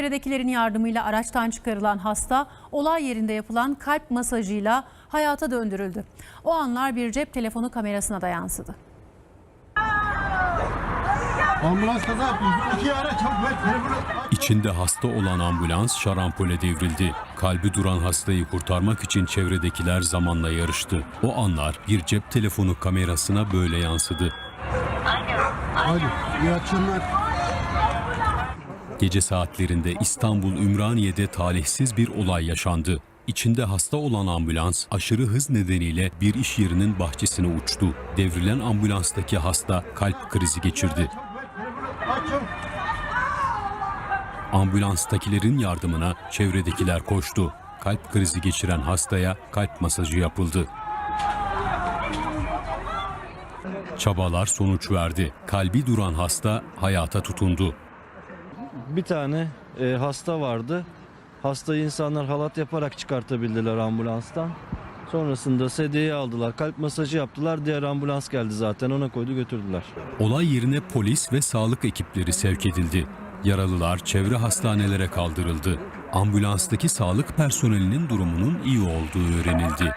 Çevredekilerin yardımıyla araçtan çıkarılan hasta olay yerinde yapılan kalp masajıyla hayata döndürüldü. O anlar bir cep telefonu kamerasına da yansıdı. Ambulans kaza. İki ara çabuk ver telefonu. İçinde hasta olan ambulans şarampole devrildi. Kalbi duran hastayı kurtarmak için çevredekiler zamanla yarıştı. O anlar bir cep telefonu kamerasına böyle yansıdı. Hadi iyi akşamlar. Gece saatlerinde İstanbul Ümraniye'de talihsiz bir olay yaşandı. İçinde hasta olan ambulans aşırı hız nedeniyle bir iş yerinin bahçesine uçtu. Devrilen ambulanstaki hasta kalp krizi geçirdi. Ambulanstakilerin yardımına çevredekiler koştu. Kalp krizi geçiren hastaya kalp masajı yapıldı. Çabalar sonuç verdi. Kalbi duran hasta hayata tutundu. Bir tane e, hasta vardı. Hastayı insanlar halat yaparak çıkartabildiler ambulanstan. Sonrasında sedyeyi aldılar, kalp masajı yaptılar. Diğer ambulans geldi zaten ona koydu götürdüler. Olay yerine polis ve sağlık ekipleri sevk edildi. Yaralılar çevre hastanelere kaldırıldı. Ambulanstaki sağlık personelinin durumunun iyi olduğu öğrenildi.